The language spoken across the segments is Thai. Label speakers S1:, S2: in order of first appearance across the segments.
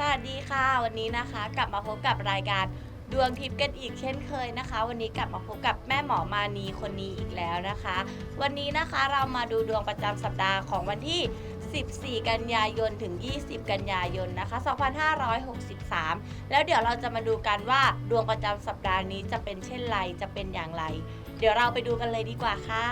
S1: สวัสดีค่ะ วันนี้นะคะกลับมาพบกับรายการดวงทิพย์กันอีกเช่นเคยนะคะ วันนี้กลับมาพบกับแม่หมอมานีคนนี้อีกแล้วนะคะ วันนี้นะคะเรามาดูดวงประจำสัปดาห์ของวันที่ 14 กันยายนถึง 20 กันยายนนะคะ 2563 แล้วเดี๋ยวเราจะมาดูกันว่าดวงประจำสัปดาห์นี้จะเป็นเช่นไรจะเป็นอย่างไร เดี๋ยวเราไปดูกันเลยดีกว่าค่ะ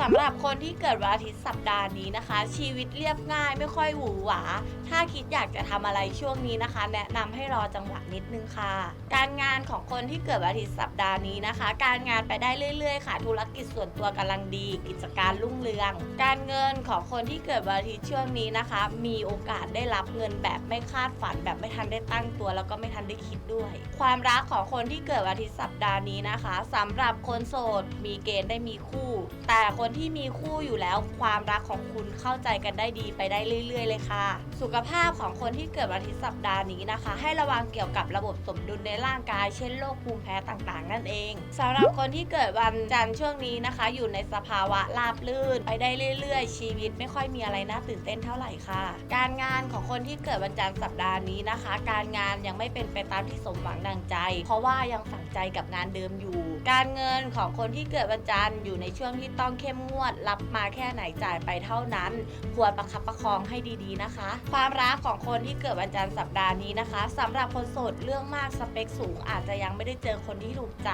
S1: สำหรับคนที่เกิดวันอาทิตย์สัปดาห์นี้นะคะ ชีวิตเรียบง่ายไม่ค่อยหวือหวา ถ้าคิดอยากจะทำอะไรช่วงนี้นะคะ แนะนำให้รอจังหวะนิดนึงค่ะ การงานของคนที่เกิดวันอาทิตย์สัปดาห์นี้นะคะ การงานไปได้เรื่อย ๆ ค่ะ ธุรกิจส่วนตัวกำลังดี กิจการรุ่งเรือง การเงินของคนที่เกิดวันอาทิตย์ช่วงนี้นะคะ มีโอกาสได้รับเงินแบบไม่คาดฝันแบบไม่ทันได้ตั้งตัว แล้วก็ไม่ทันได้คิดด้วย ความรักของคนที่เกิดวันอาทิตย์สัปดาห์นี้นะคะสำหรับคนโสดมีเกณฑ์ได้มีคู่ แต่คนที่มีคู่อยู่แล้วความรักของคุณเข้าใจกันได้ดีไปได้เรื่อย ๆ เลยค่ะ สุขภาพของคนที่เกิดวันอาทิตย์สัปดาห์นี้นะคะ ให้ระวังเกี่ยวกับระบบสมดุลในร่างกาย เช่นโรคภูมิแพ้ต่างๆ นั่นเองสำหรับคนที่เกิดวันจันทร์ช่วงนี้นะคะ อยู่ในสภาวะราบลื่น ไปได้เรื่อย ๆ ชีวิตไม่ค่อยมีอะไรน่าตื่นเต้นเท่าไหร่ค่ะ การงานของคนที่เกิดวันจันทร์สัปดาห์นี้นะคะ การงานยังไม่เป็นไปตามที่สมหวังดังใจ เพราะว่ายังฝังใจกับงานเดิมอยู่ การเงินของคนที่เกิดวันจันทร์อยู่ในช่วงที่ต้องเข้มงวด รับมาแค่ไหนจ่ายไปเท่านั้น ควรประคับประคองให้ดีๆนะคะ ความรักของคนที่เกิดวันจันทร์สัปดาห์นี้นะคะสำหรับคนโสดเรื่องมากสเปคสูง อาจจะยังไม่ได้เจอคนที่ถูกใจ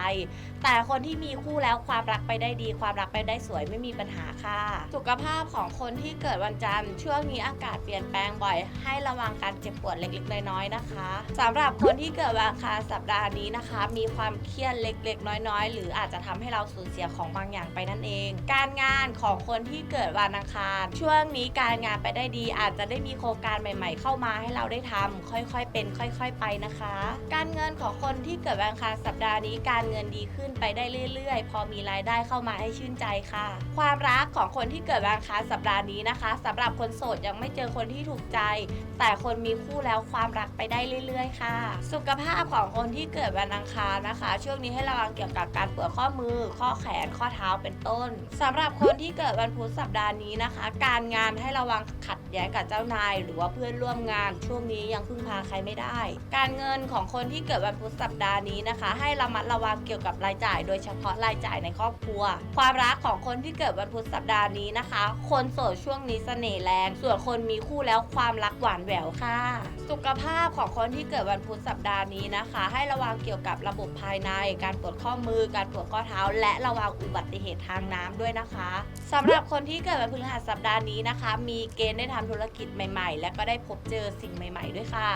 S1: แต่คนที่มีคู่แล้วความรักไปได้ดี ความรักไปได้สวยไม่มีปัญหาค่ะ สุขภาพของคนที่เกิดวันจันทร์ช่วงนี้อากาศเปลี่ยนแปลงบ่อย ให้ระวังการเจ็บปวดเล็กๆน้อยๆนะคะสำหรับคนที่เกิดวันอังคารสัปดาห์นี้นะคะ มีความเครียดเล็กๆ น้อยๆ หรืออาจจะทำให้เราสูญเสียของบางอย่างไปนั่นเอง การงานของคนที่เกิดวันอังคาร ช่วงนี้การงานไปได้ดี อาจจะได้มีโครงการใหม่ ๆ เข้ามาให้เราได้ทำค่อยๆเป็น ค่อย ๆ ไปนะคะ การเงินของคนที่เกิดวันอังคารสัปดาห์นี้ การเงินดีขึ้นไปได้เรื่อย ๆ พอมีรายได้เข้ามาให้ชื่นใจค่ะ ความรักของคนที่เกิดวันอังคารสัปดาห์นี้นะคะสำหรับคนโสดยังไม่เจอคนที่ถูกใจ แต่คนมีคู่แล้วความรักไปได้เรื่อย ๆ ค่ะ สุขภาพของคนที่เกิดวันอังคารนะคะ ช่วงนี้ให้ระวังเกี่ยวกับการปวดข้อมือข้อแขนข้อเท้าเป็นต้นสำหรับคนที่เกิดวันพุธสัปดาห์นี้นะคะ การงานให้ระวังขัดแย้งกับเจ้านาย หรือว่าเพื่อนร่วมงาน ช่วงนี้ยังพึ่งพาใครไม่ได้ การเงินของคนที่เกิดวันพุธสัปดาห์นี้นะคะ ให้ระมัดระวังเกี่ยวกับรายจ่าย โดยเฉพาะรายจ่ายในครอบครัว ความรักของคนที่เกิดวันพุธสัปดาห์นี้นะคะ คนโสดช่วงนี้เสน่ห์แรง ส่วนคนมีคู่แล้วความรักหวานแหววค่ะ สุขภาพของคนที่เกิดวันพุธสัปดาห์นี้นะคะ ให้ระวังเกี่ยวกับระบบภายใน การปวดข้อมือ การปวดข้อเท้าและและระวังอุบัติเหตุทางน้ำด้วยนะคะสำหรับคนที่เกิดวันพฤหัสสัปดาห์นี้นะคะ มีเกณฑ์ได้ทำธุรกิจใหม่ ๆ และก็ได้พบเจอสิ่งใหม่ ๆ ด้วยค่ะ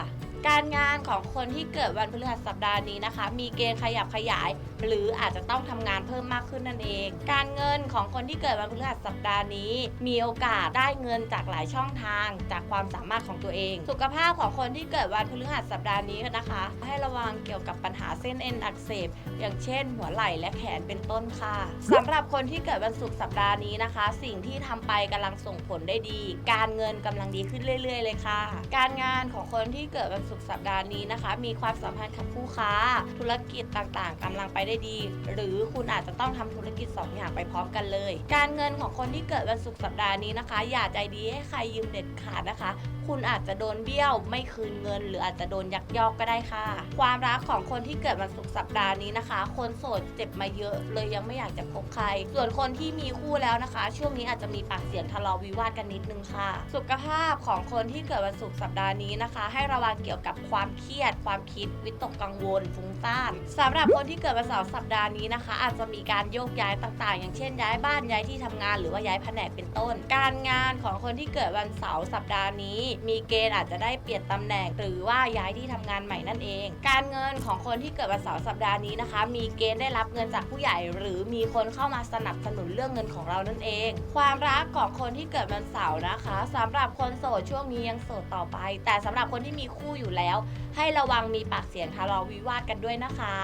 S1: การงานของคนที่เกิดวันพฤหัสสัปดาห์นี้นะคะ มีเกณฑ์ขยับขยาย หรืออาจจะต้องทำงานเพิ่มมากขึ้นนั่นเอง การเงินของคนที่เกิดวันพฤหัสสัปดาห์นี้ มีโอกาสได้เงินจากหลายช่องทาง จากความสามารถของตัวเอง สุขภาพของคนที่เกิดวันพฤหัสสัปดาห์นี้นะคะ ให้ระวังเกี่ยวกับปัญหาเส้นเอ็นอักเสบ อย่างเช่น หัวไหล่และแขนเป็นต้นค่ะสำหรับคนที่เกิดวันศุกร์สัปดาห์นี้นะคะ สิ่งที่ทำไปกำลังส่งผลได้ดี การเงินกำลังดีขึ้นเรื่อย ๆ เลยค่ะ การงานของคนที่เกิดวันศุกร์สัปดาห์นี้นะคะ มีความสัมพันธ์กับผู้ค้า ธุรกิจต่างๆกำลังไปได้ดี หรือคุณอาจจะต้องทำธุรกิจสองอย่างไปพร้อมกันเลย การเงินของคนที่เกิดวันศุกร์สัปดาห์นี้นะคะ อย่าใจดีให้ใครยืมเด็ดขาดนะคะ คุณอาจจะโดนเบี้ยวไม่คืนเงิน หรืออาจจะโดนยักยอกก็ได้ค่ะ ความรักของคนที่เกิดวันศุกร์สัปดาห์นี้นะคะ คนโสดเจ็บมาเยอะเลยยังไม่อยากจะคบใคร ส่วนคนที่มีคู่แล้วนะคะ ช่วงนี้อาจจะมีปากเสียงทะเลาะวิวาทกันนิดนึงค่ะ สุขภาพของคนที่เกิดวันศุกร์สัปดาห์นี้นะคะ ให้ระวังเกี่ยวกับความเครียด ความคิดวิตกกังวลฟุ้งซ่านสำหรับคนที่เกิดวันเสาร์สัปดาห์นี้นะคะ อาจจะมีการโยกย้ายต่างๆ อย่างเช่นย้ายบ้านย้ายที่ทำงานหรือว่าย้ายแผนกเป็นต้น การงานของคนที่เกิดวันเสาร์สัปดาห์นี้ มีเกณฑ์อาจจะได้เปลี่ยนตำแหน่ง หรือว่าย้ายที่ทำงานใหม่นั่นเอง การเงินของคนที่เกิดวันเสาร์สัปดาห์นี้นะคะ มีเกณฑ์ได้รับเงินจากผู้ใหญ่ หรือมีคนเข้ามาสนับสนุนเรื่องเงินของเรานั่นเอง ความรักของคนที่เกิดวันเสาร์นะคะสำหรับคนโสดช่วงนี้ยังโสดต่อไป แต่สำหรับคนที่มีคู่อยู่แล้ว ให้ระวังมีปากเสียงทะเลาะวิวาทกันด้วยนะคะ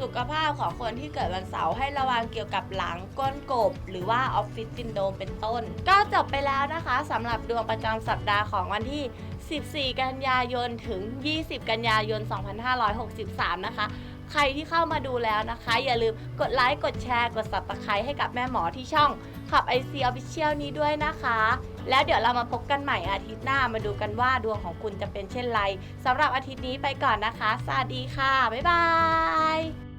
S1: สุขภาพของคนที่เกิดวันเสาร์ให้ระวังเกี่ยวกับหลังก้นกบ หรือว่าออฟฟิศซินโดมเป็นต้น ก็จบไปแล้วนะคะสำหรับดวงประจำสัปดาห์ของวันที่ 14 กันยายนถึง 20 กันยายน 2563 นะคะใครที่เข้ามาดูแล้วนะคะ อย่าลืมกดไลค์กดแชร์กด subscribe ให้กับแม่หมอที่ช่อง ขับ IC Official นี้ด้วยนะคะ แล้วเดี๋ยวเรามาพบกันใหม่อาทิตย์หน้ามาดูกันว่าดวงของคุณจะเป็นเช่นไรสำหรับอาทิตย์นี้ไปก่อนนะคะ สวัสดีค่ะ บ๊ายบาย